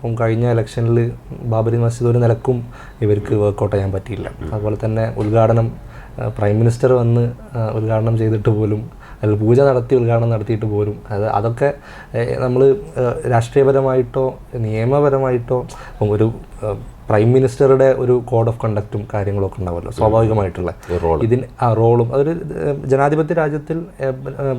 അപ്പം കഴിഞ്ഞ ഇലക്ഷനിൽ ബാബരി മസ്ജിദ് ഒരു നിലക്കും ഇവർക്ക് വർക്കൗട്ട് ചെയ്യാൻ പറ്റിയില്ല. അതുപോലെ തന്നെ ഉദ്ഘാടനം പ്രൈം മിനിസ്റ്റർ വന്ന് ഉദ്ഘാടനം ചെയ്തിട്ട് പോലും അതിൽ പൂജ നടത്തി ഉദ്ഘാടനം നടത്തിയിട്ട് പോലും അത് അതൊക്കെ നമ്മൾ രാഷ്ട്രീയപരമായിട്ടോ നിയമപരമായിട്ടോ ഒരു പ്രൈം മിനിസ്റ്ററുടെ ഒരു കോഡ് ഓഫ് കണ്ടക്റ്റും കാര്യങ്ങളൊക്കെ ഉണ്ടാവുമല്ലോ സ്വാഭാവികമായിട്ടുള്ള ഇതിന് ആ റോളും അതൊരു ജനാധിപത്യ രാജ്യത്തിൽ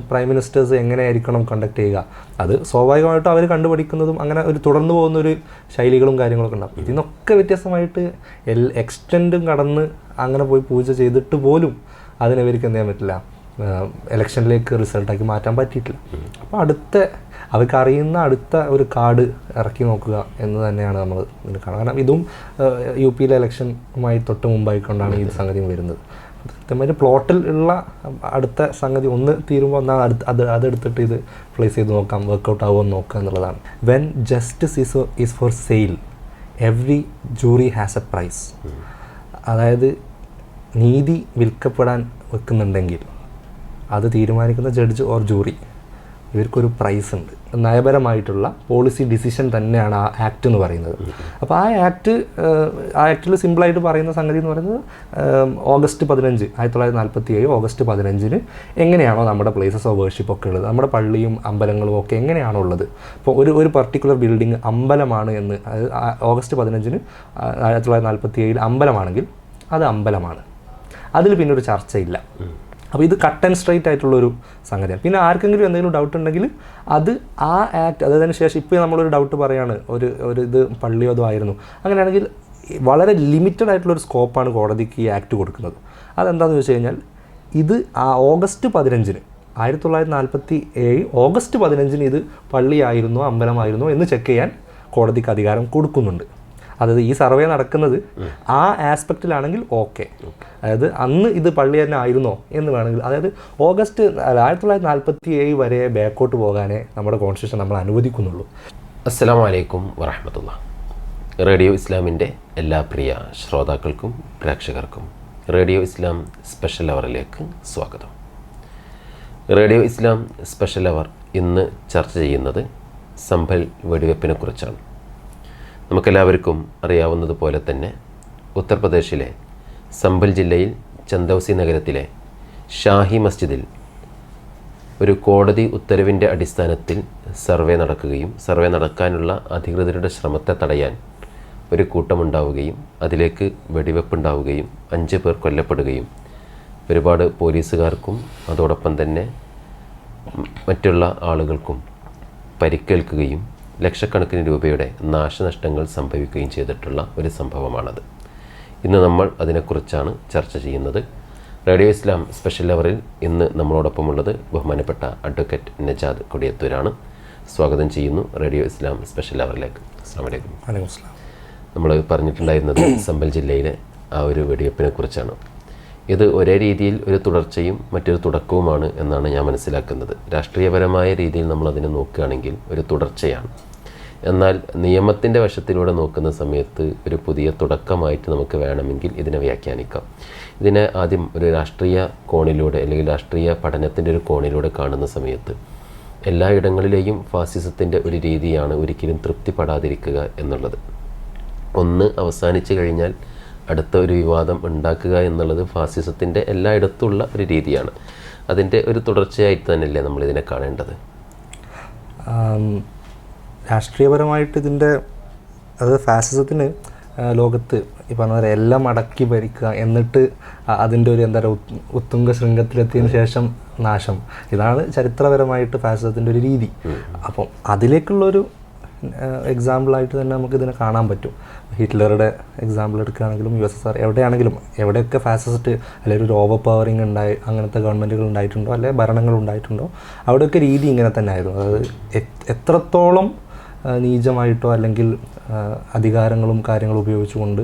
പ്രൈം മിനിസ്റ്റേഴ്സ് എങ്ങനെയായിരിക്കണം കണ്ടക്ട് ചെയ്യുക? അത് സ്വാഭാവികമായിട്ടും അവർ കണ്ടുപിടിക്കുന്നതും അങ്ങനെ ഒരു തുടർന്നു പോകുന്ന ഒരു ശൈലികളും കാര്യങ്ങളൊക്കെ ഉണ്ടാവും. ഇതിനൊക്കെ വ്യത്യസ്തമായിട്ട് എൽ എക്സ്റ്റൻഡും കടന്ന് അങ്ങനെ പോയി പൂജ ചെയ്തിട്ട് പോലും അതിനവർക്ക് എന്ത് ചെയ്യാൻ പറ്റില്ല? ഇലക്ഷനിലേക്ക് റിസൾട്ടാക്കി മാറ്റാൻ പറ്റിയിട്ടില്ല. അപ്പോൾ അടുത്ത അവർക്ക് അറിയുന്ന അടുത്ത ഒരു കാർഡ് ഇറക്കി നോക്കുക എന്ന് തന്നെയാണ് നമ്മൾ ഇതിൽ കാണുന്നത് കാരണം ഇതും യു പിയിലെ ഇലക്ഷനുമായി തൊട്ട് മുമ്പായിക്കൊണ്ടാണ് ഈ സംഗതി വരുന്നത്. ഇതേമാതിരി പ്ലോട്ടിൽ ഉള്ള അടുത്ത സംഗതി ഒന്ന് തീരുമ്പോൾ എന്നാൽ അടുത്ത് അത് അതെടുത്തിട്ട് ഇത് പ്ലേസ് ചെയ്ത് നോക്കാം വർക്കൗട്ട് ആവുമോ എന്ന് നോക്കുക എന്നുള്ളതാണ്. When justice is is for sale every jury has a price അതായത് നീതി വിൽക്കപ്പെടാൻ വെക്കുന്നുണ്ടെങ്കിൽ അത് തീരുമാനിക്കുന്ന ജഡ്ജ് ഓർ ജൂറി ഇവർക്കൊരു പ്രൈസ് ഉണ്ട്. നയപരമായിട്ടുള്ള പോളിസി ഡിസിഷൻ തന്നെയാണ് ആ ആക്ട് എന്ന് പറയുന്നത്. അപ്പോൾ ആ ആക്ട് ആ ആക്ടിൽ സിമ്പിളായിട്ട് പറയുന്ന സംഗതി എന്ന് പറയുന്നത് ഓഗസ്റ്റ് പതിനഞ്ച് ആയിരത്തി തൊള്ളായിരത്തി നാൽപ്പത്തി ഏഴ് ഓഗസ്റ്റ് പതിനഞ്ചിന് എങ്ങനെയാണോ നമ്മുടെ പ്ലേസസ് ഓഫ് വേർഷിപ്പ് ഒക്കെ ഉള്ളത് നമ്മുടെ പള്ളിയും അമ്പലങ്ങളും ഒക്കെ എങ്ങനെയാണോ ഉള്ളത്. ഇപ്പോൾ ഒരു ഒരു പർട്ടിക്കുലർ ബിൽഡിംഗ് അമ്പലമാണ് എന്ന് ഓഗസ്റ്റ് പതിനഞ്ചിന് ആയിരത്തി തൊള്ളായിരത്തി നാൽപ്പത്തി ഏഴിൽ അമ്പലമാണെങ്കിൽ അത് അമ്പലമാണ്. അതിൽ പിന്നെ ഒരു ചർച്ചയില്ല. അപ്പോൾ ഇത് കട്ട് ആൻഡ് സ്ട്രൈറ്റ് ആയിട്ടുള്ളൊരു സംഗതിയാണ്. പിന്നെ ആർക്കെങ്കിലും എന്തെങ്കിലും ഡൗട്ട് ഉണ്ടെങ്കിൽ അത് ആ ആക്ട് അതായത് ശേഷം ഇപ്പോൾ നമ്മളൊരു ഡൗട്ട് പറയാണ് ഒരു ഒരു ഇത് പള്ളിയോ അതോ ആയിരുന്നു. അങ്ങനെയാണെങ്കിൽ വളരെ ലിമിറ്റഡ് ആയിട്ടുള്ളൊരു സ്കോപ്പാണ് കോടതിക്ക് ഈ ആക്ട് കൊടുക്കുന്നത്. അതെന്താണെന്ന് വെച്ച് കഴിഞ്ഞാൽ ഇത് ആ ഓഗസ്റ്റ് പതിനഞ്ചിന് ആയിരത്തി തൊള്ളായിരത്തി നാൽപ്പത്തി ഏഴ് ഓഗസ്റ്റ് പതിനഞ്ചിന് ഇത് പള്ളിയായിരുന്നോ അമ്പലമായിരുന്നോ എന്ന് ചെക്ക് ചെയ്യാൻ കോടതിക്ക് അധികാരം കൊടുക്കുന്നുണ്ട്. അതായത് ഈ സർവേ നടക്കുന്നത് ആ ആസ്പെക്റ്റിലാണെങ്കിൽ ഓക്കെ. അതായത് അന്ന് ഇത് പള്ളി തന്നെ ആയിരുന്നോ എന്ന് വേണമെങ്കിൽ അതായത് ഓഗസ്റ്റ് ആയിരത്തി തൊള്ളായിരത്തി നാൽപ്പത്തി ഏഴ് വരെ ബാക്കോട്ട് പോകാനേ നമ്മുടെ കോൺസ്റ്റിറ്റ്യൂഷൻ നമ്മൾ അനുവദിക്കുന്നുള്ളൂ. അസ്സലാമു അലൈക്കും വറഹമത്തുള്ള. റേഡിയോ ഇസ്ലാമിന്റെ എല്ലാ പ്രിയ ശ്രോതാക്കൾക്കും പ്രേക്ഷകർക്കും റേഡിയോ ഇസ്ലാം സ്പെഷ്യൽ അവറിലേക്ക് സ്വാഗതം. റേഡിയോ ഇസ്ലാം സ്പെഷ്യൽ അവർ ഇന്ന് ചർച്ച ചെയ്യുന്നത് സംഭൽ വെടിവെപ്പിനെ കുറിച്ചാണ് നമുക്കെല്ലാവർക്കും അറിയാവുന്നതുപോലെ തന്നെ ഉത്തർപ്രദേശിലെ സംബൽ ജില്ലയിൽ ചന്ദൌസി നഗരത്തിലെ ഷാഹി മസ്ജിദിൽ ഒരു കോടതി ഉത്തരവിന്റെ അടിസ്ഥാനത്തിൽ സർവേ നടക്കുകയും സർവേ നടക്കാനുള്ള അധികൃതരുടെ ശ്രമത്തെ തടയാൻ ഒരു കൂട്ടമുണ്ടാവുകയും അതിലേക്ക് വെടിവെപ്പുണ്ടാവുകയും അഞ്ച് പേർ കൊല്ലപ്പെടുകയും ഒരുപാട് പോലീസുകാർക്കും അതോടൊപ്പം തന്നെ മറ്റുള്ള ആളുകൾക്കും പരിക്കേൽക്കുകയും ലക്ഷക്കണക്കിന് രൂപയുടെ നാശനഷ്ടങ്ങൾ സംഭവിക്കുകയും ചെയ്തിട്ടുള്ള ഒരു സംഭവമാണത്. ഇന്ന് നമ്മൾ അതിനെക്കുറിച്ചാണ് ചർച്ച ചെയ്യുന്നത്. റേഡിയോ ഇസ്ലാം സ്പെഷ്യൽ അവറിൽ ഇന്ന് നമ്മളോടൊപ്പമുള്ളത് ബഹുമാനപ്പെട്ട അഡ്വക്കേറ്റ് നജാദ് കൊടിയത്തൂരാണ്. സ്വാഗതം ചെയ്യുന്നു റേഡിയോ ഇസ്ലാം സ്പെഷ്യൽ അവറിലേക്ക്. അസ്സാം വലൈക്കും നമ്മൾ പറഞ്ഞിട്ടുണ്ടായിരുന്നത് സമ്പൽ ജില്ലയിലെ ആ ഒരു വെടിവെപ്പിനെ കുറിച്ചാണ്. ഇത് ഒരേ രീതിയിൽ ഒരു തുടർച്ചയും മറ്റൊരു തുടക്കവുമാണ് എന്നാണ് ഞാൻ മനസ്സിലാക്കുന്നത്. രാഷ്ട്രീയപരമായ രീതിയിൽ നമ്മൾ അതിനെ നോക്കുകയാണെങ്കിൽ ഒരു തുടർച്ചയാണ്. എന്നാൽ നിയമത്തിന്റെ വശത്തിലൂടെ നോക്കുന്ന സമയത്ത് ഒരു പുതിയ തുടക്കമായിട്ട് നമുക്ക് വേണമെങ്കിൽ ഇതിനെ വ്യാഖ്യാനിക്കാം. ഇതിനെ ആദ്യം ഒരു രാഷ്ട്രീയ കോണിലൂടെ അല്ലെങ്കിൽ രാഷ്ട്രീയ പഠനത്തിന്റെ ഒരു കോണിലൂടെ കാണുന്ന സമയത്ത് എല്ലായിടങ്ങളിലെയും ഫാസിസത്തിന്റെ ഒരു രീതിയാണ് ഒരിക്കലും തൃപ്തിപ്പെടാതിരിക്കുക എന്നുള്ളത്. ഒന്ന് അവസാനിച്ചു കഴിഞ്ഞാൽ അടുത്ത ഒരു വിവാദം ഉണ്ടാക്കുക എന്നുള്ളത് ഫാസിസത്തിന്റെ എല്ലായിടത്തുള്ള ഒരു രീതിയാണ്. അതിന്റെ ഒരു തുടർച്ചയായിട്ട് തന്നെയല്ലേ നമ്മളിതിനെ കാണേണ്ടത്? രാഷ്ട്രീയപരമായിട്ട് ഇതിന്റെ അത് ഫാസിസത്തിന് ലോകത്ത് ഈ പറഞ്ഞ പോലെ എല്ലാം അടക്കി ഭരിക്കുക എന്നിട്ട് അതിന്റെ ഒരു എന്താ പറയുക ഉത്ത്- ഉത്തുംഗ ശൃംഗത്തിലെത്തിയതിന് ശേഷം നാശം. ഇതാണ് ചരിത്രപരമായിട്ട് ഫാസിസത്തിന്റെ ഒരു രീതി. അപ്പം അതിലേക്കുള്ളൊരു എക്സാമ്പിളായിട്ട് തന്നെ നമുക്ക് ഇതിനെ കാണാൻ പറ്റും. ഹിറ്റ്ലറുടെ എക്സാമ്പിൾ എടുക്കുകയാണെങ്കിലും യു എസ് എസ് ആർ എവിടെയാണെങ്കിലും എവിടെയൊക്കെ ഫാസിസ്റ്റ് അല്ലെങ്കിൽ ഒരു ഓവർ പവറിങ് ഉണ്ടായി അങ്ങനത്തെ ഗവൺമെന്റുകൾ ഉണ്ടായിട്ടുണ്ടോ അല്ലെങ്കിൽ ഭരണങ്ങൾ ഉണ്ടായിട്ടുണ്ടോ അവിടെയൊക്കെ രീതി ഇങ്ങനെ തന്നെ ആയിരുന്നു. അതായത് എത്രത്തോളം നീചമായിട്ടോ അല്ലെങ്കിൽ അധികാരങ്ങളും കാര്യങ്ങളും ഉപയോഗിച്ചുകൊണ്ട്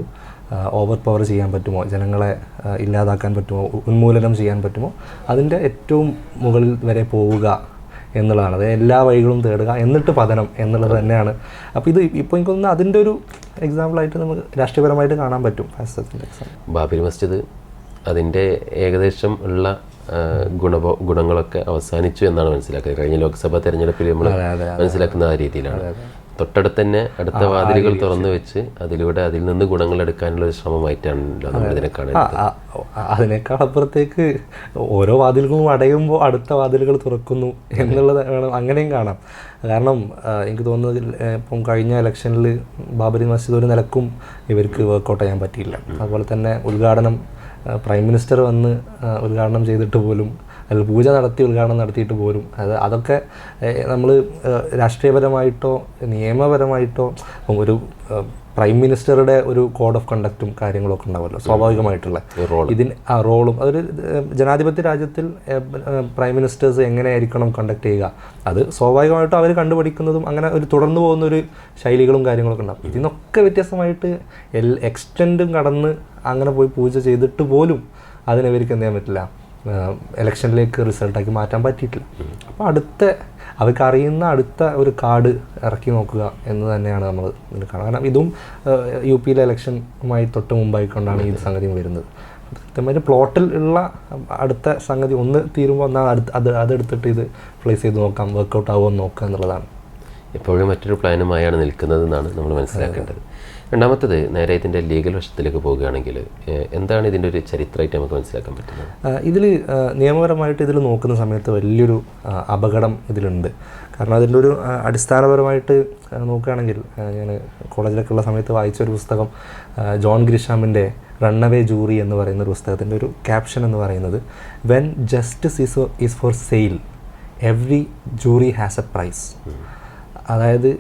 ഓവർ പവർ ചെയ്യാൻ പറ്റുമോ? ജനങ്ങളെ ഇല്ലാതാക്കാൻ പറ്റുമോ? ഉന്മൂലനം ചെയ്യാൻ പറ്റുമോ? അതിന്റെ ഏറ്റവും മുകളിൽ വരെ പോവുക എന്നുള്ളതാണ്. അതായത് എല്ലാ വഴികളും തേടുക എന്നിട്ട് പതനം എന്നുള്ളത് തന്നെയാണ്. അപ്പോൾ ഇത് ഇപ്പോൾ എനിക്ക് തോന്നുന്നു അതിന്റെ ഒരു എക്സാമ്പിളായിട്ട് നമുക്ക് രാഷ്ട്രീയപരമായിട്ട് കാണാൻ പറ്റും. ബാബരി മസ്ജിദ് അതിന്റെ ഏകദേശം ഉള്ള ഗുണഭോ ഗുണങ്ങളൊക്കെ അവസാനിച്ചു എന്നാണ് മനസ്സിലാക്കുന്നത്. കഴിഞ്ഞ ലോക്സഭാ തെരഞ്ഞെടുപ്പിൽ നമ്മൾ മനസ്സിലാക്കുന്ന ആ രീതിയിലാണ്. തൊട്ടടുത്ത് തന്നെ അടുത്ത വാതിലുകൾ തുറന്നു വെച്ച്. അതിലൂടെ അതിൽ നിന്ന് ഗുണങ്ങൾ എടുക്കാനുള്ള ഒരു ശ്രമമായിട്ടാണല്ലോ നമ്മൾ ഇതിനെ കാണുന്നത് അതിനേക്കാൾ അപ്പുറത്തേക്ക് ഓരോ വാതിലുകളും അടയുമ്പോൾ അടുത്ത വാതിലുകൾ തുറക്കുന്നു എന്നുള്ളത് വേണം. അങ്ങനെയും കാണാം. കാരണം എനിക്ക് തോന്നുന്നത് ഇപ്പം കഴിഞ്ഞ ഇലക്ഷനിൽ ബാബരി മസ്ജിദ് ഒരു നിലക്കും ഇവർക്ക് വർക്കൗട്ട് ചെയ്യാൻ പറ്റിയില്ല. അതുപോലെ തന്നെ ഉദ്ഘാടനം പ്രൈം മിനിസ്റ്റർ വന്ന് ഉദ്ഘാടനം ചെയ്തിട്ട് പോലും അതിൽ പൂജ നടത്തി ഉദ്ഘാടനം നടത്തിയിട്ട് പോലും അത് അതൊക്കെ നമ്മൾ രാഷ്ട്രീയപരമായിട്ടോ നിയമപരമായിട്ടോ ഒരു പ്രൈം മിനിസ്റ്ററുടെ ഒരു കോഡ് ഓഫ് കണ്ടക്റ്റും കാര്യങ്ങളൊക്കെ ഉണ്ടാവുമല്ലോ സ്വാഭാവികമായിട്ടുള്ള. റോൾ ഇതിന് ആ റോളും അതൊരു ജനാധിപത്യ രാജ്യത്തിൽ പ്രൈം മിനിസ്റ്റേഴ്സ് എങ്ങനെയായിരിക്കണം കണ്ടക്ട് ചെയ്യുക? അത് സ്വാഭാവികമായിട്ടും അവർ കണ്ടുപഠിക്കുന്നതും അങ്ങനെ ഒരു തുടർന്നു പോകുന്ന ഒരു ശൈലികളും കാര്യങ്ങളൊക്കെ ഉണ്ടാവും. ഇതിനൊക്കെ വ്യത്യസ്തമായിട്ട് എൽ എക്സ്റ്റൻഡും കടന്ന് അങ്ങനെ പോയി പൂജ ചെയ്തിട്ട് പോലും അതിനവർക്ക് എന്ത് ചെയ്യാൻ പറ്റില്ല? ഇലക്ഷനിലേക്ക് റിസൾട്ടാക്കി മാറ്റാൻ പറ്റിയിട്ടില്ല. അപ്പോൾ അടുത്ത അവർക്ക് അറിയുന്ന അടുത്ത ഒരു കാർഡ് ഇറക്കി നോക്കുക എന്ന് തന്നെയാണ് നമ്മൾ ഇതിൽ കാണുക. കാരണം ഇതും യു പിയിലെ ഇലക്ഷനുമായി തൊട്ട് മുമ്പായിക്കൊണ്ടാണ് ഈ സംഗതി വരുന്നത്. കൃത്യമായിട്ട് പ്ലോട്ടിൽ ഉള്ള അടുത്ത സംഗതി ഒന്ന് തീരുമ്പോൾ എന്നാൽ അടുത്ത് അത് അതെടുത്തിട്ട് ഇത് പ്ലേസ് ചെയ്ത് നോക്കാം വർക്കൗട്ട് ആവുമോ എന്ന് നോക്കുക എന്നുള്ളതാണ്. എപ്പോഴും മറ്റൊരു പ്ലാനുമായാണ് നിൽക്കുന്നത് എന്നാണ് നമ്മൾ മനസ്സിലാക്കേണ്ടത്. രണ്ടാമത്തത് നേരെ ഇതിന്റെ ലീഗൽ വശത്തിലേക്ക് പോവുകയാണെങ്കിൽ എന്താണ് ഇതിന്റെ ഒരു ചരിത്രമായിട്ട് നമുക്ക് മനസ്സിലാക്കാൻ പറ്റുന്നത്? ഇതിൽ നിയമപരമായിട്ട് ഇതിൽ നോക്കുന്ന സമയത്ത് വലിയൊരു അപകടം ഇതിലുണ്ട്. കാരണം അതിന്റെ ഒരു അടിസ്ഥാനപരമായിട്ട് നോക്കുകയാണെങ്കിൽ ഞാൻ കോളേജിലൊക്കെ ഉള്ള സമയത്ത് വായിച്ച ഒരു പുസ്തകം ജോൺ ഗ്രിഷാമിന്റെ റണ്ണവേ ജൂറി എന്ന് പറയുന്ന ഒരു പുസ്തകത്തിന്റെ ഒരു ക്യാപ്ഷൻ എന്ന് പറയുന്നത് when justice is is for sale every jury has a price അതായത്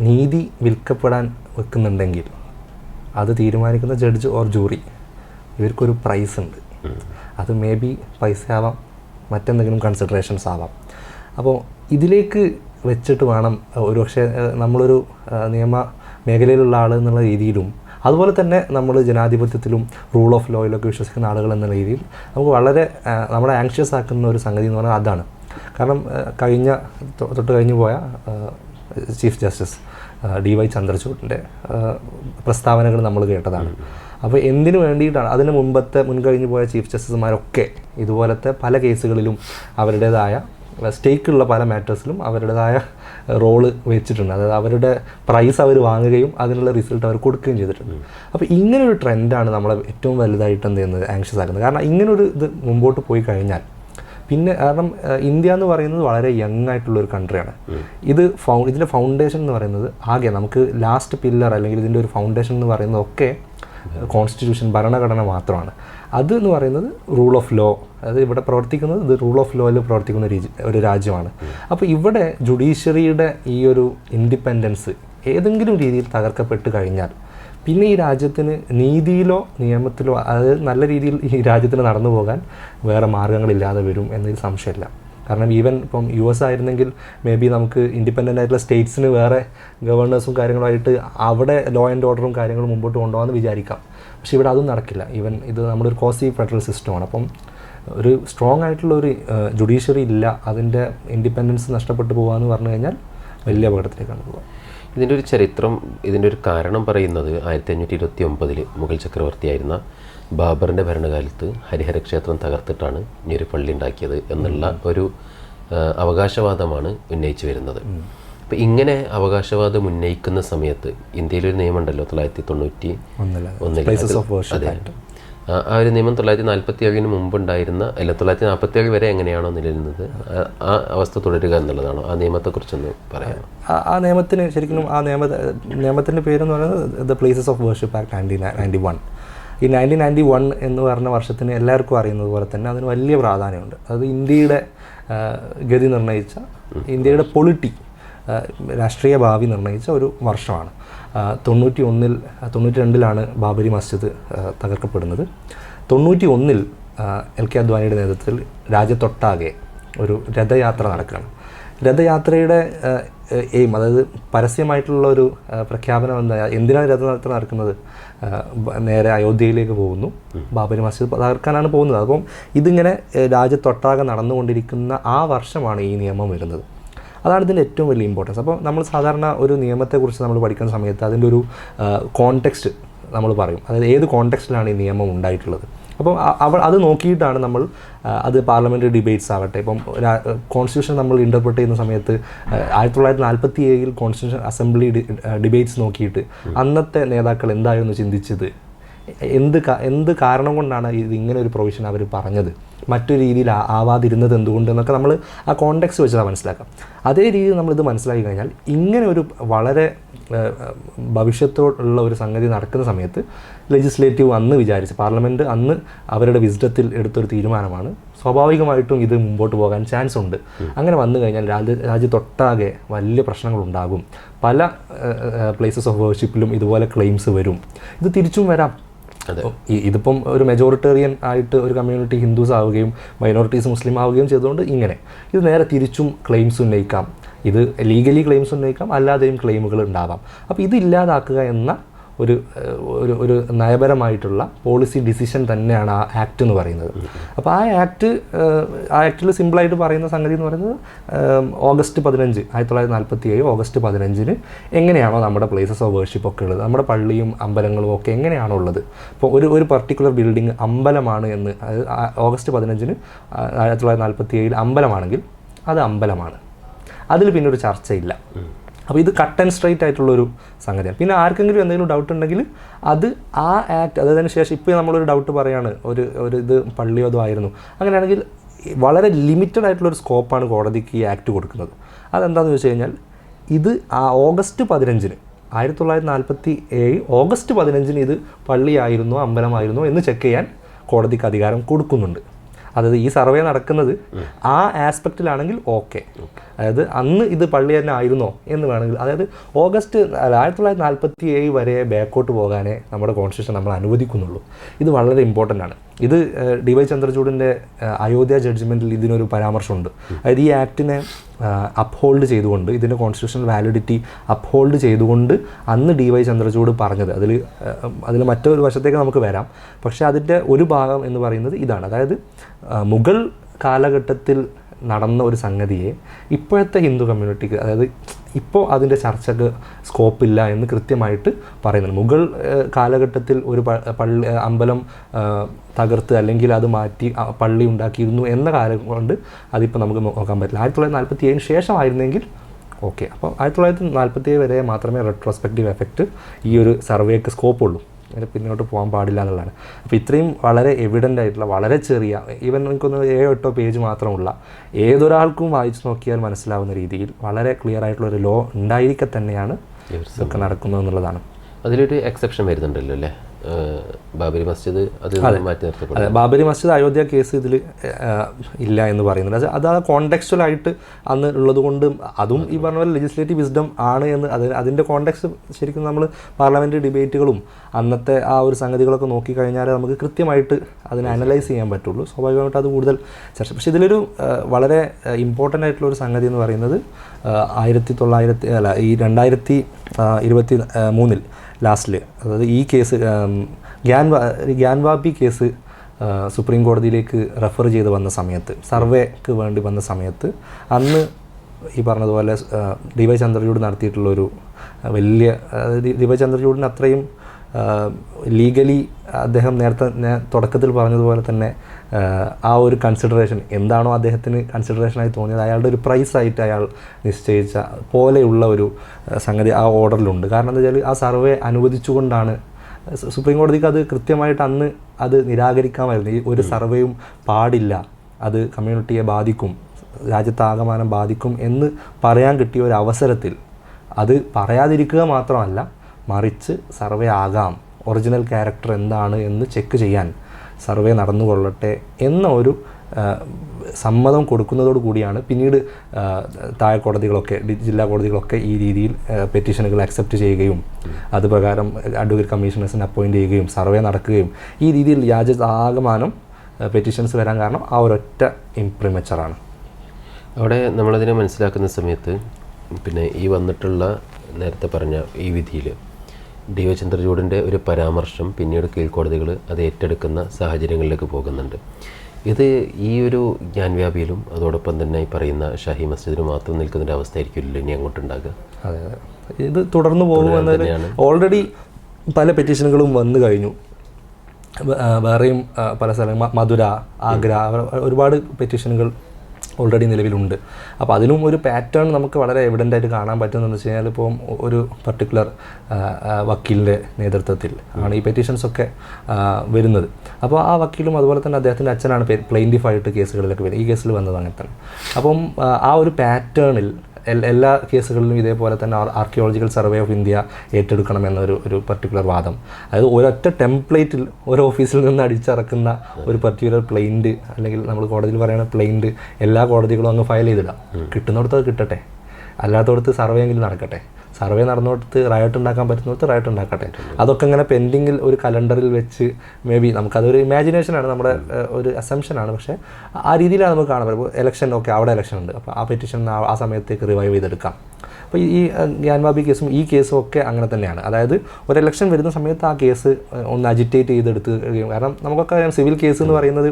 നീതി വിൽക്കപ്പെടാൻ വെക്കുന്നുണ്ടെങ്കിൽ അത് തീരുമാനിക്കുന്ന ജഡ്ജ് ഓർ ജൂറി ഇവർക്കൊരു പ്രൈസ് ഉണ്ട്. അത് മേ ബി പൈസ ആവാം മറ്റെന്തെങ്കിലും കൺസിഡറേഷൻസ് ആവാം. അപ്പോൾ ഇതിലേക്ക് വെച്ചിട്ട് വേണം ഒരു പക്ഷേ നമ്മളൊരു നിയമ മേഖലയിലുള്ള ആൾ എന്നുള്ള രീതിയിലും അതുപോലെ തന്നെ നമ്മൾ ജനാധിപത്യത്തിലും റൂൾ ഓഫ് ലോയിലൊക്കെ വിശ്വസിക്കുന്ന ആളുകൾ എന്ന രീതിയിൽ നമുക്ക് വളരെ നമ്മളെ ആങ്ഷ്യസ് ആക്കുന്ന ഒരു സംഗതി എന്ന് പറഞ്ഞാൽ അതാണ്. കാരണം കഴിഞ്ഞ തൊട്ട് കഴിഞ്ഞു പോയ ചീഫ് ജസ്റ്റിസ് ഡി വൈ ചന്ദ്രചൂഡിന്റെ പ്രസ്താവനകൾ നമ്മൾ കേട്ടതാണ്. അപ്പോൾ എന്തിനു വേണ്ടിയിട്ടാണ്? അതിന് മുമ്പത്തെ മുൻകഴിഞ്ഞു പോയ ചീഫ് ജസ്റ്റിസുമാരൊക്കെ ഇതുപോലത്തെ പല കേസുകളിലും അവരുടേതായ സ്റ്റേക്കുള്ള പല മാറ്റേഴ്സിലും അവരുടേതായ റോൾ വെച്ചിട്ടുണ്ട്. അതായത് അവരുടെ പ്രൈസ് അവർ വാങ്ങുകയും അതിനുള്ള റിസൾട്ട് അവർ കൊടുക്കുകയും ചെയ്തിട്ടുണ്ട്. അപ്പോൾ ഇങ്ങനൊരു ട്രെൻഡാണ് നമ്മളെ ഏറ്റവും വലുതായിട്ട് എന്ത് ചെയ്യുന്നത്? ആങ്ഷ്യസ് ആക്കുന്നത്. കാരണം ഇങ്ങനൊരു ഇത് മുമ്പോട്ട് പോയി കഴിഞ്ഞാൽ പിന്നെ കാരണം ഇന്ത്യ എന്ന് പറയുന്നത് വളരെ യങ് ആയിട്ടുള്ള ഒരു കൺട്രിയാണ് ഇത് ഫൗ ഇതിന്റെ ഫൗണ്ടേഷൻ എന്ന് പറയുന്നത് ആകെ നമുക്ക് ലാസ്റ്റ് പില്ലർ അല്ലെങ്കിൽ ഇതിന്റെ ഒരു ഫൗണ്ടേഷൻ എന്ന് പറയുന്നത് ഒക്കെ കോൺസ്റ്റിറ്റ്യൂഷൻ ഭരണഘടന മാത്രമാണ്. അത് എന്ന് പറയുന്നത് റൂൾ ഓഫ് ലോ അതായത് ഇവിടെ പ്രവർത്തിക്കുന്നത് ഇത് റൂൾ ഓഫ് ലോയിൽ പ്രവർത്തിക്കുന്ന ഒരു ഒരു രാജ്യമാണ്. അപ്പോൾ ഇവിടെ ജുഡീഷ്യറിയുടെ ഈ ഒരു ഇൻഡിപെൻഡൻസ് ഏതെങ്കിലും രീതിയിൽ തകർക്കപ്പെട്ട് കഴിഞ്ഞാൽ പിന്നെ ഈ രാജ്യത്തിന് നീതിയിലോ നിയമത്തിലോ അത് നല്ല രീതിയിൽ ഈ രാജ്യത്തിന് നടന്നു പോകാൻ വേറെ മാർഗങ്ങളില്ലാതെ വരും എന്നതിൽ സംശയമില്ല. കാരണം ഈവൻ ഇപ്പം യു എസ് ആയിരുന്നെങ്കിൽ മേ ബി നമുക്ക് ഇൻഡിപെൻഡന്റ് ആയിട്ടുള്ള സ്റ്റേറ്റ്സിന് വേറെ ഗവർണേഴ്സും കാര്യങ്ങളുമായിട്ട് അവിടെ ലോ ആൻഡ് ഓർഡറും കാര്യങ്ങളും മുമ്പോട്ട് കൊണ്ടുപോകാമെന്ന് വിചാരിക്കാം. പക്ഷേ ഇവിടെ അതും നടക്കില്ല. ഈവൻ ഇത് നമ്മുടെ ഒരു കോസി ഫെഡറൽ സിസ്റ്റമാണ് അപ്പം ഒരു സ്ട്രോങ് ആയിട്ടുള്ള ഒരു ജുഡീഷ്യറി ഇല്ല. അതിന്റെ ഇൻഡിപെൻഡൻസ് നഷ്ടപ്പെട്ടു പോകാമെന്ന് പറഞ്ഞു കഴിഞ്ഞാൽ വലിയ അപകടത്തിലേക്കാണ് പോകുക ഇതിന്റെ ഒരു ചരിത്രം ഇതിന്റെ ഒരു കാരണം പറയുന്നത് ആയിരത്തി അഞ്ഞൂറ്റി ഇരുപത്തി ഒമ്പതിൽ മുഗൾ ചക്രവർത്തിയായിരുന്ന ബാബറിന്റെ ഭരണകാലത്ത് ഹരിഹര ക്ഷേത്രം തകർത്തിട്ടാണ് ഇനി ഒരു പള്ളി ഉണ്ടാക്കിയത് എന്നുള്ള ഒരു അവകാശവാദമാണ് ഉന്നയിച്ചു വരുന്നത്. അപ്പം ഇങ്ങനെ അവകാശവാദം ഉന്നയിക്കുന്ന സമയത്ത് ഇന്ത്യയിലൊരു നിയമമുണ്ടല്ലോ തൊള്ളായിരത്തി തൊണ്ണൂറ്റി ഒന്നിൽ അതെ ആ- ഒരു നിയമം തൊള്ളായിരത്തി നാൽപ്പത്തി ഏഴിന് മുമ്പുണ്ടായിരുന്ന അല്ല തൊള്ളായിരത്തി നാൽപ്പത്തി ഏഴ് വരെ എങ്ങനെയാണോ നിലനിന്നത്? ആ- അവസ്ഥ തുടരുക എന്നുള്ളതാണോ? ആ നിയമത്തെക്കുറിച്ചൊന്ന് പറയാം ആ- നിയമത്തിന് ശരിക്കും ആ നിയമ നിയമത്തിന്റെ പേരെന്ന് പറയുന്നത് the places of worship act nineteen ninety one ഈ നയന്റീൻ നയന്റി വൺ എന്ന് പറഞ്ഞ വർഷത്തിന് എല്ലാവർക്കും അറിയുന്നത് പോലെ തന്നെ അതിന് വലിയ പ്രാധാന്യമുണ്ട്. അത് ഇന്ത്യയുടെ ഗതി നിർണയിച്ച ഇന്ത്യയുടെ പൊളിറ്റി രാഷ്ട്രീയ ഭാവി നിർണയിച്ച ഒരു വർഷമാണ്. തൊണ്ണൂറ്റി ഒന്നിൽ തൊണ്ണൂറ്റി രണ്ടിലാണ് ബാബരി മസ്ജിദ് തകർക്കപ്പെടുന്നത്. തൊണ്ണൂറ്റി ഒന്നിൽ എൽ കെ അദ്വാനിയുടെ നേതൃത്വത്തിൽ രാജ്യത്തൊട്ടാകെ ഒരു രഥയാത്ര നടക്കുകയാണ്. രഥയാത്രയുടെ എയിം അതായത് പരസ്യമായിട്ടുള്ള ഒരു പ്രഖ്യാപനം എന്താ എന്തിനാണ് രഥയാത്ര നടക്കുന്നത്? നേരെ അയോധ്യയിലേക്ക് പോകുന്നു. ബാബരി മസ്ജിദ് തകർക്കാനാണ് പോകുന്നത്. അപ്പം ഇതിങ്ങനെ രാജ്യത്തൊട്ടാകെ നടന്നുകൊണ്ടിരിക്കുന്ന ആ വർഷമാണ് ഈ നിയമം വരുന്നത്. അതാണ് ഇതിന്റെ ഏറ്റവും വലിയ ഇമ്പോർട്ടൻസ് അപ്പോൾ നമ്മൾ സാധാരണ ഒരു നിയമത്തെക്കുറിച്ച് നമ്മൾ പഠിക്കുന്ന സമയത്ത് അതിന്റെ ഒരു കോണ്ടെക്സ്റ്റ് നമ്മൾ പറയും. അതായത് ഏത് കോണ്ടെക്സ്റ്റിലാണ് ഈ നിയമം ഉണ്ടായിട്ടുള്ളത്. അപ്പോൾ അവ അത് നോക്കിയിട്ടാണ് നമ്മൾ അത് പാർലമെന്ററി ഡിബേറ്റ്സ് ആവട്ടെ. ഇപ്പം കോൺസ്റ്റിറ്റ്യൂഷൻ നമ്മൾ ഇന്റർപ്രറ്റ് ചെയ്യുന്ന സമയത്ത് ആയിരത്തി തൊള്ളായിരത്തി നാൽപ്പത്തി ഏഴിൽ കോൺസ്റ്റിറ്റ്യൂഷൻ അസംബ്ലി ഡിബേറ്റ്സ് നോക്കിയിട്ട് അന്നത്തെ നേതാക്കൾ എന്തായിരുന്നു ചിന്തിച്ചത്? എന്ത് എന്ത് കാരണം കൊണ്ടാണ് ഇത് ഇങ്ങനെ ഒരു പ്രൊവിഷൻ അവർ പറഞ്ഞത്? മറ്റൊരു രീതിയിൽ ആവാതിരുന്നത് എന്തുകൊണ്ട് എന്നൊക്കെ നമ്മൾ ആ കോണ്ടെക്സ്റ്റ് വെച്ചാൽ മനസ്സിലാക്കാം. അതേ രീതിയിൽ നമ്മളിത് മനസ്സിലാക്കി കഴിഞ്ഞാൽ ഇങ്ങനെ ഒരു വളരെ ഭവിഷ്യത്തോടുള്ള ഒരു സംഗതി നടക്കുന്ന സമയത്ത് ലെജിസ്ലേറ്റീവ് അന്ന് വിചാരിച്ച് പാർലമെന്റ് അന്ന് അവരുടെ വിസ്ഡത്തിൽ എടുത്തൊരു തീരുമാനമാണ്. സ്വാഭാവികമായിട്ടും ഇത് മുമ്പോട്ട് പോകാൻ ചാൻസ് ഉണ്ട്. അങ്ങനെ വന്നു കഴിഞ്ഞാൽ രാജ്യ രാജ്യത്തൊട്ടാകെ വലിയ പ്രശ്നങ്ങളുണ്ടാകും. പല പ്ലേസസ് ഓഫ് വേർഷിപ്പിലും ഇതുപോലെ ക്ലെയിംസ് വരും. ഇത് തിരിച്ചും വരാം. ഇതിപ്പം ഒരു മെജോറിറ്റേറിയൻ ആയിട്ട് ഒരു കമ്മ്യൂണിറ്റി ഹിന്ദുസ് ആവുകയും മൈനോറിറ്റീസ് മുസ്ലിം ആവുകയും ചെയ്തുകൊണ്ട് ഇങ്ങനെ. ഇത് നേരെ തിരിച്ചും ക്ലെയിംസ് ഉന്നയിക്കാം. ഇത് ലീഗലി ക്ലെയിംസ് ഉന്നയിക്കാം അല്ലാതെയും ക്ലെയിമുകൾ ഉണ്ടാവാം. അപ്പോൾ ഇത് ഇല്ലാതാക്കുക എന്ന ഒരു ഒരു ഒരു നയപരമായിട്ടുള്ള പോളിസി ഡിസിഷൻ തന്നെയാണ് ആ ആക്ട് എന്ന് പറയുന്നത്. അപ്പോൾ ആ ആക്ട് ആ ആക്ടിൽ സിമ്പിളായിട്ട് പറയുന്ന സംഗതി എന്ന് പറയുന്നത് ഓഗസ്റ്റ് പതിനഞ്ച് ആയിരത്തി തൊള്ളായിരത്തി നാൽപ്പത്തി ഏഴ് ഓഗസ്റ്റ് പതിനഞ്ചിന് എങ്ങനെയാണോ നമ്മുടെ പ്ലേസസ് ഓഫ് വേർഷിപ്പ് ഒക്കെ ഉള്ളത് നമ്മുടെ പള്ളിയും അമ്പലങ്ങളും ഒക്കെ എങ്ങനെയാണോ ഉള്ളത്. ഇപ്പോൾ ഒരു ഒരു പർട്ടിക്കുലർ ബിൽഡിംഗ് അമ്പലമാണ് എന്ന് ഓഗസ്റ്റ് പതിനഞ്ചിന് ആയിരത്തി തൊള്ളായിരത്തി നാൽപ്പത്തി ഏഴിൽ അമ്പലമാണെങ്കിൽ അത് അമ്പലമാണ്. അതിൽ പിന്നെ ഒരു ചർച്ചയില്ല. അപ്പോൾ ഇത് കട്ട് ആൻഡ് സ്ട്രൈറ്റ് ആയിട്ടുള്ളൊരു സംഗതിയാണ്. പിന്നെ ആർക്കെങ്കിലും എന്തെങ്കിലും ഡൗട്ട് ഉണ്ടെങ്കിൽ അത് ആ ആക്ട് അതിന് ശേഷം ഇപ്പോൾ നമ്മളൊരു ഡൗട്ട് പറയാണ് ഒരു ഒരു ഇത് പള്ളിയോ അതോ ആയിരുന്നു. അങ്ങനെയാണെങ്കിൽ വളരെ ലിമിറ്റഡ് ആയിട്ടുള്ളൊരു സ്കോപ്പാണ് കോടതിക്ക് ഈ ആക്ട് കൊടുക്കുന്നത്. അതെന്താണെന്ന് വെച്ച് കഴിഞ്ഞാൽ ഇത് ആ ഓഗസ്റ്റ് പതിനഞ്ചിന് ആയിരത്തി തൊള്ളായിരത്തി നാൽപ്പത്തി ഏഴ് ഓഗസ്റ്റ് പതിനഞ്ചിന് ഇത് പള്ളിയായിരുന്നോ അമ്പലമായിരുന്നോ എന്ന് ചെക്ക് ചെയ്യാൻ കോടതിക്ക് അധികാരം കൊടുക്കുന്നുണ്ട്. അതായത് ഈ സർവേ നടക്കുന്നത് ആ ആസ്പെക്റ്റിലാണെങ്കിൽ ഓക്കെ അതായത് അന്ന് ഇത് പള്ളി തന്നെ ആയിരുന്നോ എന്ന് വേണമെങ്കിൽ അതായത് ഓഗസ്റ്റ് ആയിരത്തി തൊള്ളായിരത്തി നാൽപ്പത്തി ഏഴ് വരെ ബാക്കോട്ട് പോകാനേ നമ്മുടെ കോൺസ്റ്റിറ്റ്യൂഷൻ നമ്മൾ അനുവദിക്കുന്നുള്ളൂ. ഇത് വളരെ ഇമ്പോർട്ടന്റ് ആണ്. ഇത് ഡി വൈ ചന്ദ്രചൂഡിന്റെ അയോധ്യ ജഡ്ജ്മെന്റിൽ ഇതിനൊരു പരാമർശമുണ്ട്. അതായത് ഈ ആക്ടിനെ അപ്ഹോൾഡ് ചെയ്തുകൊണ്ട് ഇതിന്റെ കോൺസ്റ്റിറ്റ്യൂഷണൽ വാലിഡിറ്റി അപ്ഹോൾഡ് ചെയ്തുകൊണ്ട് അന്ന് ഡി വൈ ചന്ദ്രചൂഡ് പറഞ്ഞത്. അതിൽ അതിൽ മറ്റൊരു വശത്തേക്ക് നമുക്ക് വരാം. പക്ഷേ അതിന്റെ ഒരു ഭാഗം എന്ന് പറയുന്നത് ഇതാണ്. അതായത് മുഗൾ കാലഘട്ടത്തിൽ നടന്ന ഒരു സംഗതിയെ ഇപ്പോഴത്തെ ഹിന്ദു കമ്മ്യൂണിറ്റിക്ക് അതായത് ഇപ്പോൾ അതിന്റെ ചർച്ചക്ക് സ്കോപ്പില്ല എന്ന് കൃത്യമായിട്ട് പറയുന്നുണ്ട്. മുഗൾ കാലഘട്ടത്തിൽ ഒരു പള്ളി അമ്പലം തകർത്ത് അല്ലെങ്കിൽ അത് മാറ്റി പള്ളി ഉണ്ടാക്കിയിരുന്നു എന്ന കാലം കൊണ്ട് അതിപ്പോൾ നമുക്ക് നോക്കാൻ പറ്റില്ല. ആയിരത്തി തൊള്ളായിരത്തി നാൽപ്പത്തി ഏഴിന് ശേഷമായിരുന്നെങ്കിൽ ഓക്കെ. അപ്പോൾ ആയിരത്തി തൊള്ളായിരത്തി നാൽപ്പത്തി ഏഴ് വരെ മാത്രമേ റെട്രോസ്പെക്റ്റീവ് എഫക്റ്റ് ഈ ഒരു സർവേക്ക് സ്കോപ്പ് അതിന് പിന്നോട്ട് പോകാൻ പാടില്ല എന്നുള്ളതാണ്. അപ്പോൾ ഇത്രയും വളരെ എവിഡന്റ് ആയിട്ടുള്ള വളരെ ചെറിയ ഈവൻ എനിക്കൊന്ന് ഏഴോ എട്ടോ പേജ് മാത്രമുള്ള ഏതൊരാൾക്കും വായിച്ചു നോക്കിയാൽ മനസ്സിലാവുന്ന രീതിയിൽ വളരെ ക്ലിയർ ആയിട്ടുള്ള ഒരു ലോ ഉണ്ടായിരിക്കെ തന്നെയാണ് ഇതൊക്കെ നടക്കുന്നത് എന്നുള്ളതാണ്. അതിലൊരു എക്സെപ്ഷൻ വരുന്നുണ്ടല്ലോ അല്ലേ? ബാബരി മസ്ജിദ് അത് മാറ്റി ബാബരി മസ്ജിദ് അയോധ്യ കേസ് ഇതിൽ ഇല്ല എന്ന് പറയുന്നുണ്ട്. അത് ആ കോണ്ടെക്സ്റ്റുവൽ ആയിട്ട് അന്ന് ഉള്ളത് കൊണ്ട് അതും ഈ പറഞ്ഞ പോലെ ലെജിസ്ലേറ്റീവ് വിസ്ഡം ആണ് എന്ന് അത് അതിന്റെ കോണ്ടെക്സ്റ്റ് ശരിക്കും നമ്മൾ പാർലമെന്റ് ഡിബേറ്റുകളും അന്നത്തെ ആ ഒരു സംഗതികളൊക്കെ നോക്കിക്കഴിഞ്ഞാൽ നമുക്ക് കൃത്യമായിട്ട് അതിനെ അനലൈസ് ചെയ്യാൻ പറ്റുള്ളൂ. സ്വാഭാവികമായിട്ട് അത് കൂടുതൽ ചർച്ച. പക്ഷേ ഇതിലൊരു വളരെ ഇമ്പോർട്ടന്റ് ആയിട്ടുള്ള ഒരു സംഗതി എന്ന് പറയുന്നത് ആയിരത്തി തൊള്ളായിരത്തി അല്ല ഈ രണ്ടായിരത്തി ഇരുപത്തി മൂന്നിൽ ലാസ്റ്റിൽ അതായത് ഈ കേസ് ഗ്യാൻവാ ഗ്യാൻ വാ- ഗ്യാൻവാപ്പി കേസ് സുപ്രീം കോടതിയിലേക്ക് റെഫർ ചെയ്ത് വന്ന സമയത്ത് സർവേക്ക് വേണ്ടി വന്ന സമയത്ത് അന്ന് ഈ പറഞ്ഞതുപോലെ ആ, ഡി വൈ ചന്ദ്രചൂഡ് നടത്തിയിട്ടുള്ളൊരു വലിയ അതായത് ഡി വൈ ചന്ദ്രചൂഡിന് അത്രയും ലീഗലി അദ്ദേഹം നേരത്തെ തുടക്കത്തിൽ പറഞ്ഞതുപോലെ തന്നെ ആ, ഒരു കൺസിഡറേഷൻ എന്താണോ അദ്ദേഹത്തിന് കൺസിഡറേഷനായി തോന്നിയത് അയാളുടെ ഒരു പ്രൈസായിട്ട് അയാൾ നിശ്ചയിച്ച പോലെയുള്ള ഒരു സംഗതി ആ ഓർഡറിലുണ്ട് കാരണം എന്താ വെച്ചാൽ ആ സർവേ അനുവദിച്ചുകൊണ്ടാണ് സുപ്രീം കോടതിക്ക് അത് കൃത്യമായിട്ട് അന്ന് അത് നിരാകരിക്കാമായിരുന്നു. ഈ ഒരു സർവേയും പാടില്ല. അത് കമ്മ്യൂണിറ്റിയെ ബാധിക്കും രാജ്യത്താകമാനം ബാധിക്കും എന്ന് പറയാൻ കിട്ടിയ ഒരു അവസരത്തിൽ അത് പറയാതിരിക്കുക മാത്രമല്ല മറിച്ച് സർവേ ആകാം. ഒറിജിനൽ ക്യാരക്ടർ എന്താണ് എന്ന് ചെക്ക് ചെയ്യാൻ സർവേ നടന്നുകൊള്ളട്ടെ എന്ന ഒരു സമ്മതം കൊടുക്കുന്നതോടു കൂടിയാണ് പിന്നീട് താഴെ കോടതികളൊക്കെ ജില്ലാ കോടതികളൊക്കെ ഈ രീതിയിൽ പെറ്റീഷനുകൾ അക്സെപ്റ്റ് ചെയ്യുകയും അത് പ്രകാരം അഡ്വക്കേറ്റ് കമ്മീഷണേഴ്സിനെ അപ്പോയിന്റ് ചെയ്യുകയും സർവേ നടക്കുകയും ഈ രീതിയിൽ ആകമാനം പെറ്റീഷൻസ് വരാൻ കാരണം ആ ഒരൊറ്റ ഇംപ്രിമച്ചറാണ് അവിടെ നമ്മളതിനെ മനസ്സിലാക്കുന്ന സമയത്ത് പിന്നെ ഈ വന്നിട്ടുള്ള നേരത്തെ പറഞ്ഞ ഈ വിധിയിൽ ഡി വൈ ചന്ദ്രചൂഡിന്റെ ഒരു പരാമർശം പിന്നീട് കീഴ്ക്കോടതികൾ അത് ഏറ്റെടുക്കുന്ന സാഹചര്യങ്ങളിലേക്ക് പോകുന്നുണ്ട്. ഇത് ഈ ഒരു ജ്ഞാൻവ്യാപിയിലും അതോടൊപ്പം തന്നെ ഈ പറയുന്ന ഷാഹി മസ്ജിദിന് മാത്രം നിൽക്കുന്നൊരു അവസ്ഥയായിരിക്കുമല്ലോ ഇനി അങ്ങോട്ടുണ്ടാകുക. അതെ അതെ. ഇത് തുടർന്ന് പോകുമെന്നതിൽ തന്നെയാണ്. ഓൾറെഡി പല പെറ്റീഷനുകളും വന്നു കഴിഞ്ഞു. വേറെയും പല സ്ഥലങ്ങൾ മധുര ആഗ്ര ഒരുപാട് പെറ്റീഷനുകൾ ഓൾറെഡി നിലവിലുണ്ട്. അപ്പോൾ അതിലും ഒരു പാറ്റേൺ നമുക്ക് വളരെ എവിഡന്റ് ആയിട്ട് കാണാൻ പറ്റുന്നതെന്ന് വെച്ച് കഴിഞ്ഞാൽ ഇപ്പം ഒരു പർട്ടിക്കുലർ വക്കീലിന്റെ നേതൃത്വത്തിൽ ആണ് ഈ പെറ്റീഷൻസ് ഒക്കെ വരുന്നത്. അപ്പോൾ ആ വക്കീലും അതുപോലെ തന്നെ അദ്ദേഹത്തിന്റെ അച്ഛനാണ് പ്ലെയിന്റിഫായിട്ട് കേസുകളിലൊക്കെ വരുന്നത്. ഈ കേസിൽ വന്നത് അങ്ങനെ തന്നെ. അപ്പം ആ, ഒരു പാറ്റേണിൽ എല്ലാ കേസുകളിലും ഇതേപോലെ തന്നെ ആർക്കിയോളജിക്കൽ സർവേ ഓഫ് ഇന്ത്യ ഏറ്റെടുക്കണം എന്നൊരു ഒരു പർട്ടിക്കുലർ വാദം. അതായത് ഒരൊറ്റ ടെംപ്ലേറ്റിൽ ഒരു ഓഫീസിൽ നിന്ന് അടിച്ചിറക്കുന്ന ഒരു പർട്ടിക്കുലർ പ്ലെയിന്റ് അല്ലെങ്കിൽ നമ്മൾ കോടതിയിൽ പറയുന്ന പ്ലെയിന്റ് എല്ലാ കോടതികളും അങ്ങ് ഫയൽ ചെയ്തിടാം. കിട്ടുന്നിടത്ത് അത് കിട്ടട്ടെ. അല്ലാത്തടത്ത് സർവേ എങ്കിലും നടക്കട്ടെ. സർവേ നടന്നിടത്ത് റയോട്ട് ഉണ്ടാക്കാൻ പറ്റുന്നിടത്ത് റയോട്ട് ഉണ്ടാക്കട്ടെ. അതൊക്കെ ഇങ്ങനെ പെൻഡിങ്ങിൽ ഒരു കലണ്ടറിൽ വെച്ച് മേ ബി നമുക്കതൊരു ഇമാജിനേഷനാണ് നമ്മുടെ ഒരു അസംഷനാണ് പക്ഷേ ആ രീതിയിലാണ് നമുക്ക് കാണാൻ പറ്റും ഇലക്ഷൻ ഓക്കെ അവിടെ ഇലക്ഷൻ ഉണ്ട്. അപ്പോൾ ആ പെറ്റീഷൻ ആ സമയത്തേക്ക് റിവൈവ് ചെയ്തെടുക്കാം. അപ്പോൾ ഈ ഗ്യാൻബാബി കേസും ഈ കേസും ഒക്കെ അങ്ങനെ തന്നെയാണ്. അതായത് ഒരു ഇലക്ഷൻ വരുന്ന സമയത്ത് ആ കേസ് ഒന്ന് അജിറ്റേറ്റ് ചെയ്തെടുത്ത് കാരണം നമുക്കൊക്കെ സിവിൽ കേസ് എന്ന് പറയുന്നത്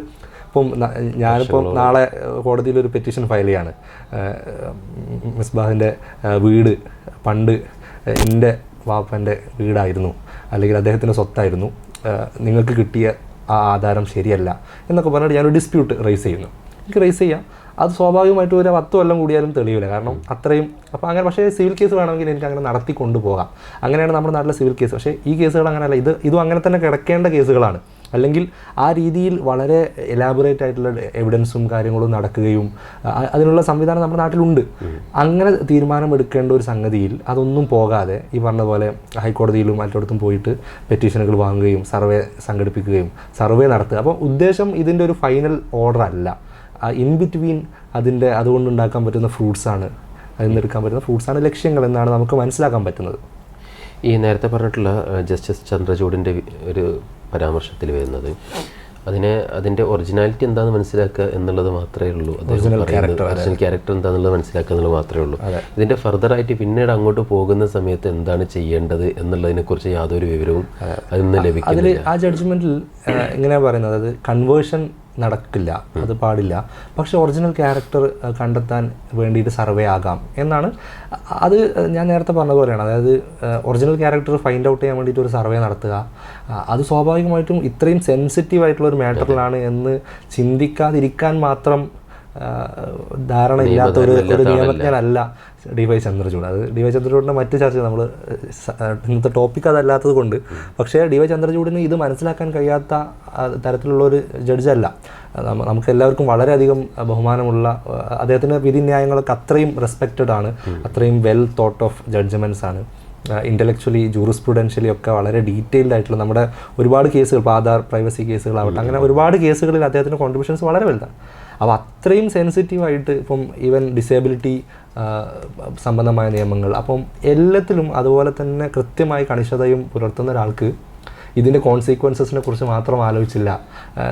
ഇപ്പം ഞാനിപ്പം നാളെ കോടതിയിൽ ഒരു പെറ്റീഷൻ ഫയൽ ചെയ്യാണ്. മിസ്ബാഹിന്റെ വീട് പണ്ട് എന്റെ വാപ്പന്റെ വീടായിരുന്നു. അല്ലെങ്കിൽ അദ്ദേഹത്തിന്റെ സ്വത്തായിരുന്നു. നിങ്ങൾക്ക് കിട്ടിയ ആ ആധാരം ശരിയല്ല എന്നൊക്കെ പറഞ്ഞിട്ട് ഞാനൊരു ഡിസ്പ്യൂട്ട് റേസ് ചെയ്യുന്നു. എനിക്ക് റേസ് ചെയ്യാം. അത് സ്വാഭാവികമായിട്ടും ഒരു പത്ത് കൊല്ലം കൂടിയാലും തെളിയില്ല കാരണം അത്രയും അപ്പോൾ അങ്ങനെ പക്ഷേ സിവിൽ കേസ് വേണമെങ്കിൽ എനിക്ക് അങ്ങനെ നടത്തി കൊണ്ടുപോകാം അങ്ങനെയാണ് നമ്മുടെ നാട്ടിലെ സിവിൽ കേസ്. പക്ഷേ ഈ കേസുകൾ അങ്ങനെയല്ല ഇത് ഇതും അങ്ങനെ തന്നെ കിടക്കേണ്ട കേസുകളാണ്. അല്ലെങ്കിൽ ആ രീതിയിൽ വളരെ എലാബറേറ്റ് ആയിട്ടുള്ള എവിഡൻസും കാര്യങ്ങളും നടക്കുകയും അതിനുള്ള സംവിധാനം നമ്മുടെ നാട്ടിലുണ്ട്. അങ്ങനെ തീരുമാനം എടുക്കേണ്ട ഒരു സംഗതിയിൽ അതൊന്നും പോകാതെ ഈ പറഞ്ഞതുപോലെ പോലെ ഹൈക്കോടതിയിലും മറ്റിടത്തും പോയിട്ട് പെറ്റീഷനുകൾ വാങ്ങുകയും സർവേ സംഘടിപ്പിക്കുകയും സർവേ നടത്തുക. അപ്പോൾ ഉദ്ദേശം ഇതിന്റെ ഒരു ഫൈനൽ ഓർഡർ അല്ല. ഇൻ ബിറ്റ്വീൻ അതിന്റെ അതുകൊണ്ട് ഉണ്ടാക്കാൻ പറ്റുന്ന ഫ്രൂട്ട്സാണ് അതിൽ നിന്ന് എടുക്കാൻ പറ്റുന്ന ഫ്രൂട്ട്സാണ് ലക്ഷ്യങ്ങൾ എന്നാണ് നമുക്ക് മനസ്സിലാക്കാൻ പറ്റുന്നത്. ഈ നേരത്തെ പറഞ്ഞിട്ടുള്ള ജസ്റ്റിസ് ചന്ദ്രചൂഡിന്റെ ഒരു പരാമർശത്തിൽ വരുന്നത്. അതിനെ അതിന്റെ ഒറിജിനാലിറ്റി എന്താണെന്ന് മനസ്സിലാക്കുക എന്നുള്ളത് മാത്രമേ ഉള്ളൂ. ഒറിജിനൽ ക്യാരക്ടർ എന്താണെന്നുള്ളത് മനസ്സിലാക്കുക എന്നുള്ളത് മാത്രമേ ഉള്ളൂ. ഇതിന്റെ ഫർദർ ആയിട്ട് പിന്നീട് അങ്ങോട്ട് പോകുന്ന സമയത്ത് എന്താണ് ചെയ്യേണ്ടത് എന്നുള്ളതിനെക്കുറിച്ച് യാതൊരു വിവരവും അതിൽ നിന്ന് അതിൽ ആ ജഡ്ജ്മെന്റിൽ എങ്ങനെയാണ് പറയുന്നത്? അതായത് കൺവേർഷൻ നടക്കില്ല അത് പാടില്ല. പക്ഷെ ഒറിജിനൽ ക്യാരക്ടർ കണ്ടെത്താൻ വേണ്ടിയിട്ട് സർവേ ആകാം എന്നാണ്. അത് ഞാൻ നേരത്തെ പറഞ്ഞ പോലെയാണ് അതായത് ഒറിജിനൽ ക്യാരക്ടർ ഫൈൻഡ് ഔട്ട് ചെയ്യാൻ വേണ്ടിയിട്ട് ഒരു സർവേ നടത്തുക. അത് സ്വാഭാവികമായിട്ടും ഇത്രയും സെൻസിറ്റീവ് ആയിട്ടുള്ള ഒരു മാറ്ററിലാണ് എന്ന് ചിന്തിക്കാതിരിക്കാൻ മാത്രം ധാരണ ഇല്ലാത്ത ഒരു ഒരു നിയമജ്ഞനല്ല. D Y Chandrachud. അത് ഡി വൈ ചന്ദ്രചൂഡിന്റെ മറ്റ് ചർച്ച നമ്മൾ ഇന്നത്തെ ടോപ്പിക് അതല്ലാത്തത് കൊണ്ട്. പക്ഷേ ഡി വൈ ചന്ദ്രചൂഡിന് ഇത് മനസ്സിലാക്കാൻ കഴിയാത്ത തരത്തിലുള്ള ഒരു ജഡ്ജല്ല നമുക്ക് എല്ലാവർക്കും വളരെയധികം ബഹുമാനമുള്ള അദ്ദേഹത്തിന്റെ അദ്ദേഹത്തിന്റെ വിധിന്യായങ്ങളൊക്കെ അത്രയും റെസ്പെക്റ്റഡ് ആണ്. അത്രയും വെൽ തോട്ട് ഓഫ് ജഡ്ജ്മെന്റ്സ് ആണ്. ഇന്റലക്ച്വലി ജൂറിസ്പ്രുഡൻഷ്യലി ഒക്കെ വളരെ ഡീറ്റെയിൽഡ് ആയിട്ടുള്ള നമ്മുടെ ഒരുപാട് കേസുകൾ ഇപ്പോൾ ആധാർ പ്രൈവസി കേസുകളാവട്ടെ അങ്ങനെ ഒരുപാട് കേസുകളിൽ അദ്ദേഹത്തിന്റെ കോൺട്രിബ്യൂഷൻസ് വളരെ വലുതാണ്. അപ്പോൾ അത്രയും സെൻസിറ്റീവായിട്ട് ഇപ്പം ഈവൻ ഡിസേബിലിറ്റി സംബന്ധമായ നിയമങ്ങൾ അപ്പം എല്ലാത്തിലും അതുപോലെ തന്നെ കൃത്യമായി കണിശതയും പുലർത്തുന്ന ഒരാൾക്ക് ഇതിന്റെ കോൺസിക്വൻസസിനെ കുറിച്ച് മാത്രം ആലോചിച്ചില്ല.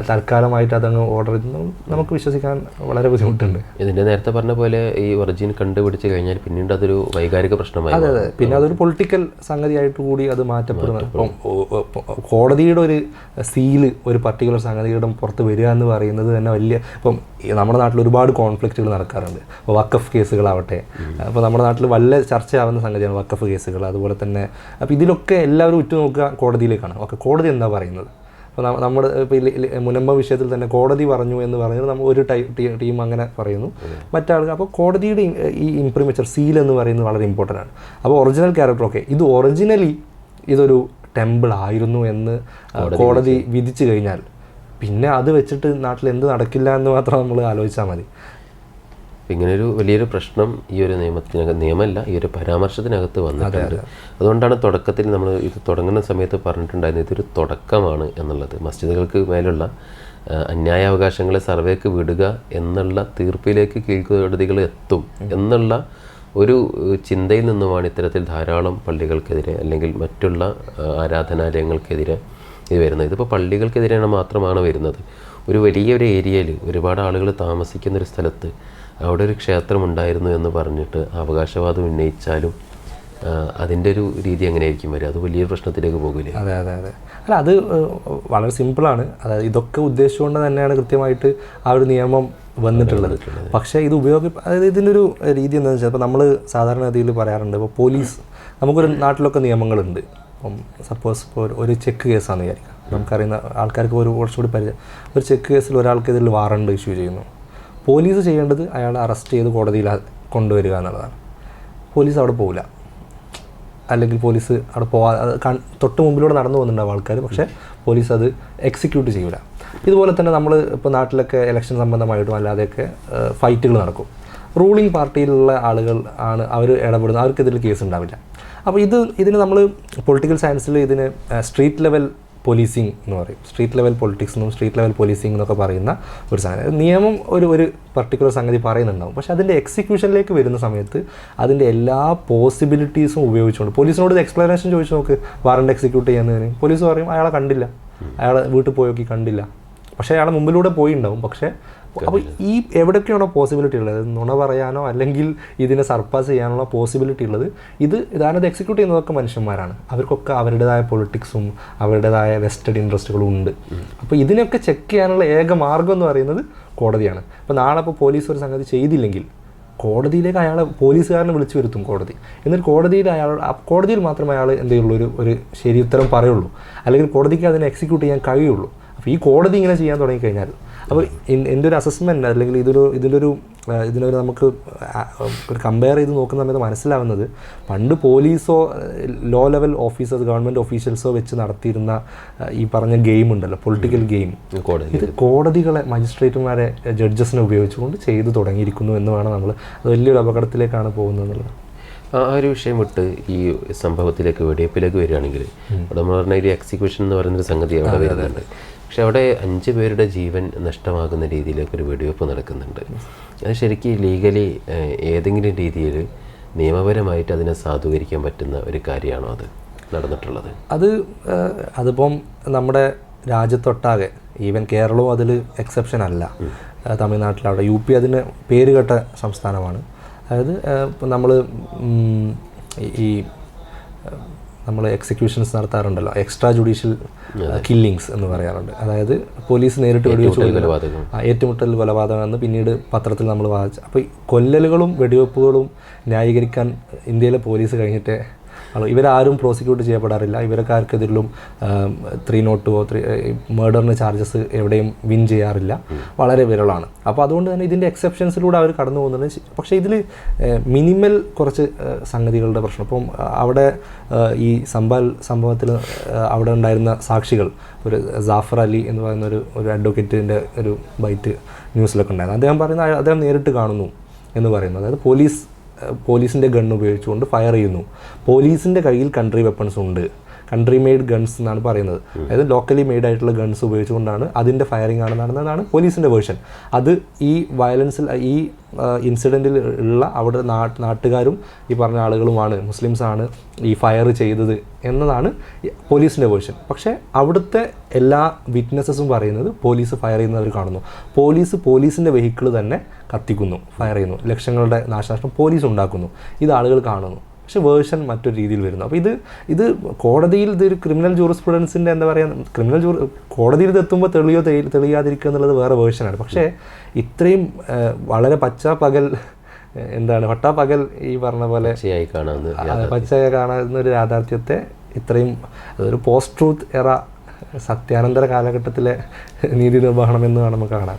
തൽക്കാലമായിട്ട് അതങ്ങ് ഓർഡർ ചെയ്തു നമുക്ക് വിശ്വസിക്കാൻ വളരെ ബുദ്ധിമുട്ടുണ്ട്. ഇതിന്റെ നേരത്തെ പറഞ്ഞ പോലെ ഈ ഒറിജിൻ കണ്ടുപിടിച്ച് കഴിഞ്ഞാൽ പിന്നീട് അതൊരു വൈകാരിക പ്രശ്നമായി അതെ അതെ. പിന്നെ അതൊരു പൊളിറ്റിക്കൽ സംഗതിയായിട്ട് കൂടി അത് മാറ്റപ്പെടുന്നു ഇപ്പം കോടതിയുടെ ഒരു സീൽ ഒരു പർട്ടിക്കുലർ സംഗതിയുടെ പുറത്ത് വരിക എന്ന് പറയുന്നത് തന്നെ വലിയ ഇപ്പം നമ്മുടെ നാട്ടിൽ ഒരുപാട് കോൺഫ്ലിക്റ്റുകൾ നടക്കാറുണ്ട്. അപ്പോൾ വക്കഫ് കേസുകളാവട്ടെ. അപ്പോൾ നമ്മുടെ നാട്ടിൽ വല്ല ചർച്ചയാവുന്ന സംഗതിയാണ് വക്കഫ് കേസുകൾ. അതുപോലെ തന്നെ അപ്പോൾ ഇതിലൊക്കെ എല്ലാവരും ഉറ്റുനോക്കുക കോടതിയിലേക്കാണ്. ഓക്കെ കോടതി എന്താ പറയുന്നത്? അപ്പോൾ നമ്മുടെ ഇപ്പോൾ മുനമ്പ വിഷയത്തിൽ തന്നെ കോടതി പറഞ്ഞു എന്ന് പറഞ്ഞത് നമ്മൾ ഒരു ടൈ ടീം അങ്ങനെ പറയുന്നു. മറ്റാളുകൾ അപ്പോൾ കോടതിയുടെ ഈ- ഇംപ്രിമെച്ചർ ഇംപ്രിമേച്ചർ സീൽ എന്ന് പറയുന്നത് വളരെ ഇമ്പോർട്ടന്റ് ആണ്. അപ്പോൾ ഒറിജിനൽ ക്യാരക്ടർ ഓക്കെ ഇത് ഒറിജിനലി ഇതൊരു ടെമ്പിൾ ആയിരുന്നു എന്ന് കോടതി വിധിച്ചു കഴിഞ്ഞാൽ പിന്നെ അത് വെച്ചിട്ട് നാട്ടിൽ എന്ത് നടക്കില്ല എന്ന് മാത്രം നമ്മൾ ആലോചിച്ചാൽ മതി. ഇങ്ങനൊരു വലിയൊരു പ്രശ്നം ഈ ഒരു നിയമത്തിനകത്ത് നിയമമല്ല ഈ ഒരു പരാമർശത്തിനകത്ത് വന്നിട്ടുണ്ട്. അതുകൊണ്ടാണ് തുടക്കത്തിൽ നമ്മൾ ഇത് തുടങ്ങുന്ന സമയത്ത് പറഞ്ഞിട്ടുണ്ടായിരുന്നത് ഇതൊരു തുടക്കമാണ് എന്നുള്ളത്. മസ്ജിദുകൾക്ക് മേലുള്ള അന്യായാവകാശങ്ങളെ സർവേക്ക് വിടുക എന്നുള്ള തീർപ്പിലേക്ക് കീഴ്ക്കോടതികൾ എത്തും എന്നുള്ള ഒരു ചിന്തയിൽ നിന്നുമാണ് ഇത്തരത്തിൽ ധാരാളം പള്ളികൾക്കെതിരെ അല്ലെങ്കിൽ മറ്റുള്ള ആരാധനാലയങ്ങൾക്കെതിരെ ഇത് വരുന്നത്. ഇതിപ്പോൾ പള്ളികൾക്കെതിരെയാണ് മാത്രമാണ് വരുന്നത്. ഒരു വലിയൊരു ഏരിയയിൽ ഒരുപാട് ആളുകൾ താമസിക്കുന്ന ഒരു സ്ഥലത്ത് അവിടെ ഒരു ക്ഷേത്രം ഉണ്ടായിരുന്നു എന്ന് പറഞ്ഞിട്ട് അവകാശവാദം ഉന്നയിച്ചാലും അതിന്റെ ഒരു രീതി എങ്ങനെയായിരിക്കും വരിക? അത് വലിയൊരു പ്രശ്നത്തിലേക്ക് പോകില്ലേ അതെ അതെ അതെ. അല്ല അത് വളരെ സിമ്പിളാണ്. അതായത് ഇതൊക്കെ ഉദ്ദേശിച്ചുകൊണ്ട് തന്നെയാണ് കൃത്യമായിട്ട് ആ ഒരു നിയമം വന്നിട്ടുള്ളത്. പക്ഷേ ഇത് ഉപയോഗ അതായത് ഇതിനൊരു രീതി എന്താണെന്ന് വെച്ചാൽ ഇപ്പോൾ നമ്മൾ സാധാരണഗതിയിൽ പറയാറുണ്ട് ഇപ്പോൾ പോലീസ് നമുക്കൊരു നാട്ടിലൊക്കെ നിയമങ്ങളുണ്ട്. ഇപ്പം സപ്പോസ് ഇപ്പോൾ ഒരു- ചെക്ക് കേസാണെന്ന് വിചാരിക്കാം. നമുക്കറിയുന്ന ആൾക്കാർക്ക് ഒരു കുറച്ചുകൂടി പരിചയം ഒരു ചെക്ക് കേസിൽ ഒരാൾക്കെതിരെ വാറണ്ട് ഇഷ്യൂ ചെയ്യുന്നു. പോലീസ് ചെയ്യേണ്ടത് അയാളെ അറസ്റ്റ് ചെയ്ത് കോടതിയിൽ കൊണ്ടുവരിക എന്നുള്ളതാണ്. പോലീസ് അവിടെ പോവില്ല. അല്ലെങ്കിൽ പോലീസ് അവിടെ പോവാ തൊട്ട് മുമ്പിലൂടെ നടന്നു പോകുന്നുണ്ടാവും ആൾക്കാർ പക്ഷേ പോലീസ് അത് എക്സിക്യൂട്ട് ചെയ്യില്ല ഇതുപോലെ തന്നെ നമ്മൾ ഇപ്പോൾ നാട്ടിലൊക്കെ ഇലക്ഷൻ സംബന്ധമായിട്ടും അല്ലാതെയൊക്കെ ഫൈറ്റുകൾ നടക്കും. റൂളിംഗ് പാർട്ടിയിലുള്ള ആളുകൾ ആണ് അവർ ഇടപെടുന്നത്. അവർക്കെതിരെ കേസ് ഉണ്ടാവില്ല. അപ്പോൾ ഇത് ഇതിന് നമ്മൾ പൊളിറ്റിക്കൽ സയൻസിൽ ഇതിന് സ്ട്രീറ്റ് ലെവൽ പോലീസിങ് എന്ന് പറയും. സ്ട്രീറ്റ് ലെവൽ പൊളിറ്റിക്സ് എന്നും സ്ട്രീറ്റ് ലെവൽ പോലീസിംഗ് എന്നൊക്കെ പറയുന്ന ഒരു സാധനം. നിയമം ഒരു ഒരു പർട്ടിക്കുലർ സംഗതി പറയുന്നുണ്ടാവും. പക്ഷേ അതിന്റെ എക്സിക്യൂഷനിലേക്ക് വരുന്ന സമയത്ത് അതിന്റെ എല്ലാ പോസിബിലിറ്റീസും ഉപയോഗിച്ചുകൊണ്ട് പോലീസിനോട് ഇത് എക്സ്പ്ലനേഷൻ ചോദിച്ചു നോക്ക്. വാറണ്ട് എക്സിക്യൂട്ട് ചെയ്യുന്നതിന്. പോലീസ് പറയും അയാളെ കണ്ടില്ല. അയാളെ വീട്ടിൽ പോയി നോക്കി കണ്ടില്ല. പക്ഷേ അയാളെ മുമ്പിലൂടെ പോയിണ്ടാവും. പക്ഷേ അപ്പോൾ ഈ എവിടെയൊക്കെയാണോ പോസിബിലിറ്റി ഉള്ളത്? നുണ പറയാനോ അല്ലെങ്കിൽ ഇതിനെ സർപ്പാസ് ചെയ്യാനുള്ള പോസിബിലിറ്റി ഉള്ളത്? ഇത് ഇതാണത് എക്സിക്യൂട്ട് ചെയ്യുന്നതൊക്കെ മനുഷ്യന്മാരാണ്. അവർക്കൊക്കെ അവരുടേതായ പൊളിറ്റിക്സും അവരുടേതായ വെസ്റ്റഡ് ഇൻട്രസ്റ്റുകളും ഉണ്ട്. അപ്പോൾ ഇതിനൊക്കെ ചെക്ക് ചെയ്യാനുള്ള ഏക മാർഗം എന്ന് പറയുന്നത് കോടതിയാണ്. അപ്പോൾ നാളെ ഇപ്പോൾ പോലീസ് ഒരു സംഗതി ചെയ്തില്ലെങ്കിൽ കോടതിയിലേക്ക് അയാളെ പോലീസുകാരനെ വിളിച്ചു വരുത്തും കോടതി. എന്നിട്ട് കോടതിയിൽ അയാൾ കോടതിയിൽ മാത്രമേ അയാൾ എന്തെയുള്ളൂ ഒരു ഒരു ശരി ഉത്തരം പറയുള്ളൂ. അല്ലെങ്കിൽ കോടതിക്ക് അതിനെ എക്സിക്യൂട്ട് ചെയ്യാൻ കഴിയുള്ളൂ. അപ്പോൾ ഈ കോടതി ഇങ്ങനെ ചെയ്യാൻ തുടങ്ങിക്കഴിഞ്ഞാൽ അപ്പോൾ എൻ- എന്റെ ഒരു അസസ്മെന്റ് അല്ലെങ്കിൽ ഇതൊരു ഇതിന്റെ ഒരു ഇതിനൊരു നമുക്ക് ഒരു കമ്പയർ ചെയ്ത് നോക്കുന്ന സമയത്ത് മനസ്സിലാവുന്നത് പണ്ട് പോലീസോ ലോ ലെവൽ ഓഫീസേഴ്സ് ഗവൺമെന്റ് ഓഫീഷ്യൽസോ വെച്ച് നടത്തിയിരുന്ന ഈ പറഞ്ഞ ഗെയിം ഉണ്ടല്ലോ പൊളിറ്റിക്കൽ ഗെയിം ഇത് കോടതികളെ മജിസ്ട്രേറ്റുമാരെ ജഡ്ജസിനെ ഉപയോഗിച്ചുകൊണ്ട് ചെയ്തു തുടങ്ങിയിരിക്കുന്നു എന്ന് വേണം നമ്മൾ അത് വലിയൊരു അപകടത്തിലേക്കാണ് പോകുന്നത് എന്നുള്ളത് ആ ആ ഒരു വിഷയം വിട്ട് ഈ സംഭവത്തിലേക്ക് വെടിവെപ്പിലേക്ക് വരികയാണെങ്കിൽ അവിടെ നമ്മൾ പറഞ്ഞ ഒരു എക്സിക്യൂഷൻ എന്ന് പറയുന്നൊരു സംഗതി അവിടെ വരുന്നുണ്ട്. പക്ഷെ അവിടെ അഞ്ച് പേരുടെ ജീവൻ നഷ്ടമാകുന്ന രീതിയിലേക്ക് ഒരു വെടിവെപ്പ് നടക്കുന്നുണ്ട്. അത് ശരിക്കും ലീഗലി ഏതെങ്കിലും രീതിയിൽ നിയമപരമായിട്ട് അതിനെ സാധൂകരിക്കാൻ പറ്റുന്ന ഒരു കാര്യമാണോ അത് നടന്നിട്ടുള്ളത്? അത് അതിപ്പം നമ്മുടെ രാജ്യത്തൊട്ടാകെ ഈവൻ കേരളവും അതിൽ എക്സെപ്ഷൻ അല്ല. തമിഴ്നാട്ടിലവിടെ യു പി അതിന് പേരുകെട്ട സംസ്ഥാനമാണ്. അതായത് ഇപ്പം നമ്മൾ ഈ നമ്മൾ എക്സിക്യൂഷൻസ് നടത്താറുണ്ടല്ലോ. എക്സ്ട്രാ ജുഡീഷ്യൽ കില്ലിങ്സ് എന്ന് പറയാറുണ്ട്. അതായത് പോലീസ് നേരിട്ട് വെടിവെച്ച് ഏറ്റുമുട്ടൽ കൊലപാതകം. എന്ന് പിന്നീട് പത്രത്തിൽ നമ്മൾ വായിച്ചു. അപ്പോൾ കൊല്ലലുകളും വെടിവെപ്പുകളും ന്യായീകരിക്കാൻ ഇന്ത്യയിലെ പോലീസ് കഴിഞ്ഞിട്ട് ആൾ ഇവരാരും പ്രോസിക്യൂട്ട് ചെയ്യപ്പെടാറില്ല. ഇവരൊക്കെ ആർക്കെതിരിലും ത്രീ നോട്ട് ടു ത്രീ മേഡറിന് ചാർജസ് എവിടെയും വിൻ ചെയ്യാറില്ല. വളരെ വിരളാണ്. അപ്പോൾ അതുകൊണ്ട് തന്നെ ഇതിന്റെ എക്സെപ്ഷൻസിലൂടെ അവർ കടന്നു പോകുന്നുണ്ട്. പക്ഷേ ഇതിൽ മിനിമൽ കുറച്ച് സംഗതികളുടെ പ്രശ്നം. ഇപ്പം അവിടെ ഈ സംബാൽ സംഭവത്തിൽ അവിടെ ഉണ്ടായിരുന്ന സാക്ഷികൾ ഒരു ജാഫർ അലി എന്ന് പറയുന്ന ഒരു ഒരു അഡ്വക്കേറ്റിന്റെ ഒരു ബൈറ്റ് ന്യൂസിലൊക്കെ ഉണ്ടായിരുന്നു. അദ്ദേഹം പറയുന്ന അദ്ദേഹം നേരിട്ട് കാണുന്നു എന്ന് പറയുന്നു. അതായത് പോലീസ് പോലീസിന്റെ ഗൺ ഉപയോഗിച്ചുകൊണ്ട് ഫയർ ചെയ്യുന്നു. പോലീസിന്റെ കയ്യിൽ കൺട്രി വെപ്പൺസ് ഉണ്ട്. കൺട്രി മെയ്ഡ് ഗൺസ് എന്നാണ് പറയുന്നത്. അതായത് ലോക്കലി മെയ്ഡ് ആയിട്ടുള്ള ഗൺസ് ഉപയോഗിച്ചുകൊണ്ടാണ് അതിന്റെ ഫയറിംഗ് നടന്നതെന്നാണ് പോലീസിന്റെ വേർഷൻ അത് ഈ വയലൻസിൽ ഈ ഇൻസിഡന്റിൽ ഉള്ള അവിടെ നാട്ടുകാരും ഈ പറഞ്ഞ ആളുകളുമാണ് മുസ്ലിംസാണ് ഈ ഫയർ ചെയ്തത് എന്നതാണ് പോലീസിന്റെ വേർഷൻ പക്ഷേ അവിടുത്തെ എല്ലാ വിറ്റ്നസ്സസും പറയുന്നത് പോലീസ് ഫയർ ചെയ്യുന്നവർ കാണുന്നു. പോലീസ് പോലീസിന്റെ വെഹിക്കിൾ തന്നെ കത്തിക്കുന്നു ഫയർ ചെയ്യുന്നു. ലക്ഷങ്ങളുടെ നാശനഷ്ടം പോലീസ് ഉണ്ടാക്കുന്നു. ഇത് ആളുകൾ കാണുന്നു. പക്ഷെ വേർഷൻ മറ്റൊരു രീതിയിൽ വരുന്നു. അപ്പോൾ ഇത് ഇത് കോടതിയിൽ ഇതൊരു ക്രിമിനൽ ജൂറിസ്പ്രുഡൻസിന്റെ എന്താ പറയുക ക്രിമിനൽ ജൂർ കോടതിയിൽ ഇത് എത്തുമ്പോൾ തെളിയോ തെളി- തെളിയാതിരിക്കുക എന്നുള്ളത് വേറെ വേർഷനാണ്. പക്ഷേ ഇത്രയും വളരെ പച്ച പകൽ എന്താണ് വട്ടാ പകൽ ഈ പറഞ്ഞ പോലെ പച്ചയായി കാണാവുന്ന ഒരു യാഥാർത്ഥ്യത്തെ ഇത്രയും അതൊരു പോസ്റ്റ് ട്രൂത്ത് എറ സത്യാനന്തര കാലഘട്ടത്തിലെ നീതി നിർവഹണം എന്ന് വേണം നമുക്ക് കാണാൻ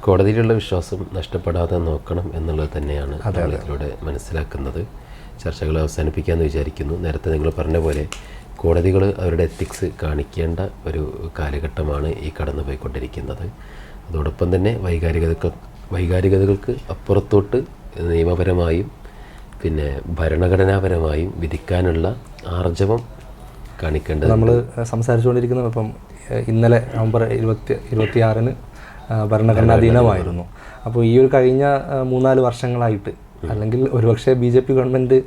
കോടതിയിലുള്ള വിശ്വാസം നഷ്ടപ്പെടാതെ നോക്കണം എന്നുള്ളത് തന്നെയാണ് അതിലൂടെ ഇതിലൂടെ മനസ്സിലാക്കുന്നത്. ചർച്ചകൾ അവസാനിപ്പിക്കാമെന്ന് വിചാരിക്കുന്നു. നേരത്തെ നിങ്ങൾ പറഞ്ഞ പോലെ കോടതികൾ അവരുടെ എത്തിക്സ് കാണിക്കേണ്ട ഒരു കാലഘട്ടമാണ് ഈ കടന്നു പോയിക്കൊണ്ടിരിക്കുന്നത് അതോടൊപ്പം തന്നെ വൈകാരികതക്ക് വൈകാരികതകൾക്ക് അപ്പുറത്തോട്ട് നിയമപരമായും പിന്നെ ഭരണഘടനാപരമായും വിധിക്കാനുള്ള ആർജവം കാണിക്കേണ്ടത് നമ്മൾ സംസാരിച്ചുകൊണ്ടിരിക്കുന്നത് ഇപ്പം ഇന്നലെ നവംബർ ഇരുപത്തി ഇരുപത്തിയാറിന് ഭരണഘടനാ ദിനമായിരുന്നു. അപ്പോൾ ഈ ഒരു കഴിഞ്ഞ മൂന്നാൽ വർഷങ്ങളായിട്ട് അല്ലെങ്കിൽ ഒരുപക്ഷെ ബി ജെ പി ഗവൺമെന്റ്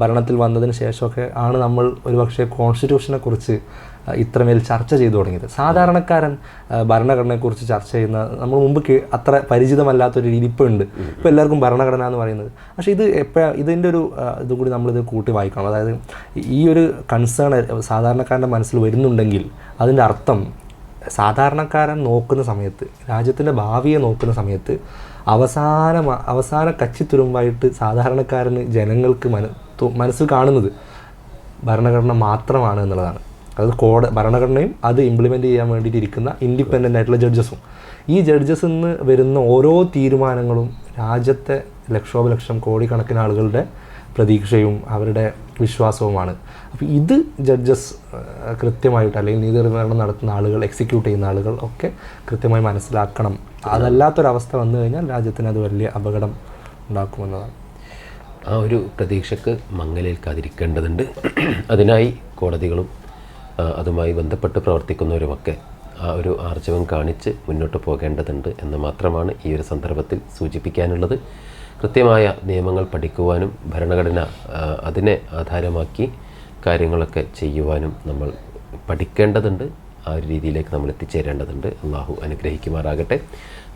ഭരണത്തിൽ വന്നതിന് ശേഷമൊക്കെ ആണ് നമ്മൾ ഒരുപക്ഷെ കോൺസ്റ്റിറ്റ്യൂഷനെ കുറിച്ച് ഇത്രമേൽ ചർച്ച ചെയ്തു തുടങ്ങിയത്. സാധാരണക്കാരൻ ഭരണഘടനയെക്കുറിച്ച് ചർച്ച ചെയ്യുന്ന നമ്മൾ മുമ്പ് അത്ര പരിചിതമല്ലാത്തൊരു രീതി ഇപ്പോൾ ഉണ്ട്. ഇപ്പോൾ എല്ലാവർക്കും ഭരണഘടന എന്ന് പറയുന്നത്. പക്ഷേ ഇത് എപ്പോഴാണ് ഇതിന്റെ ഒരു ഇതും കൂടി നമ്മളിത് കൂട്ടി വായിക്കണം. അതായത് ഈ ഒരു കൺസേൺ സാധാരണക്കാരന്റെ മനസ്സിൽ വരുന്നുണ്ടെങ്കിൽ അതിന്റെ അർത്ഥം സാധാരണക്കാരൻ നോക്കുന്ന സമയത്ത് രാജ്യത്തിന്റെ ഭാവിയെ നോക്കുന്ന സമയത്ത് അവസാന അവസാന കച്ചിത്തുരുമ്പായിട്ട് സാധാരണക്കാരന് ജനങ്ങൾക്ക് മന മനസ്സിൽ കാണുന്നത് ഭരണഘടന മാത്രമാണ് എന്നുള്ളതാണ്. അതായത് കോട ഭരണഘടനയും അത് ഇംപ്ലിമെന്റ് ചെയ്യാൻ വേണ്ടിയിട്ട് ഇരിക്കുന്ന ഇൻഡിപെൻഡന്റ് ആയിട്ടുള്ള ജഡ്ജസും ഈ ജഡ്ജസ് നിന്ന് വരുന്ന ഓരോ തീരുമാനങ്ങളും രാജ്യത്തെ ലക്ഷോപലക്ഷം കോടിക്കണക്കിന് ആളുകളുടെ പ്രതീക്ഷയും അവരുടെ വിശ്വാസവുമാണ്. അപ്പോൾ ഇത് ജഡ്ജസ് കൃത്യമായിട്ട് അല്ലെങ്കിൽ നീതി നിർവഹണം നടത്തുന്ന ആളുകൾ എക്സിക്യൂട്ട് ചെയ്യുന്ന ആളുകൾ ഒക്കെ കൃത്യമായി മനസ്സിലാക്കണം. അതല്ലാത്തൊരവസ്ഥ വന്നു കഴിഞ്ഞാൽ രാജ്യത്തിന് അത് വലിയ അപകടം ഉണ്ടാക്കുമെന്നതാണ്. ആ ഒരു പ്രതീക്ഷക്ക് മങ്ങലേൽക്കാതിരിക്കേണ്ടതുണ്ട്. അതിനായി കോടതികളും അതുമായി ബന്ധപ്പെട്ട് പ്രവർത്തിക്കുന്നവരുമൊക്കെ ആ ഒരു ആർജവം കാണിച്ച് മുന്നോട്ട് പോകേണ്ടതുണ്ട് എന്ന് മാത്രമാണ് ഈ ഒരു സന്ദർഭത്തിൽ സൂചിപ്പിക്കാനുള്ളത്. കൃത്യമായ നിയമങ്ങൾ പഠിക്കുവാനും ഭരണഘടന അതിനെ ആധാരമാക്കി കാര്യങ്ങളൊക്കെ ചെയ്യുവാനും നമ്മൾ പഠിക്കേണ്ടതുണ്ട്. ആ ഒരു രീതിയിലേക്ക് നമ്മൾ എത്തിച്ചേരേണ്ടതുണ്ട്. അള്ളാഹു അനുഗ്രഹിക്കുമാറാകട്ടെ.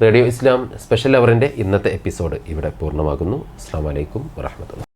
റേഡിയോ ഇസ്ലാം സ്പെഷ്യൽ അവറിന്റെ ഇന്നത്തെ എപ്പിസോഡ് ഇവിടെ പൂർണമാകുന്നു. അസ്സാം വലൈക്കും വറഹമത്തുള്ള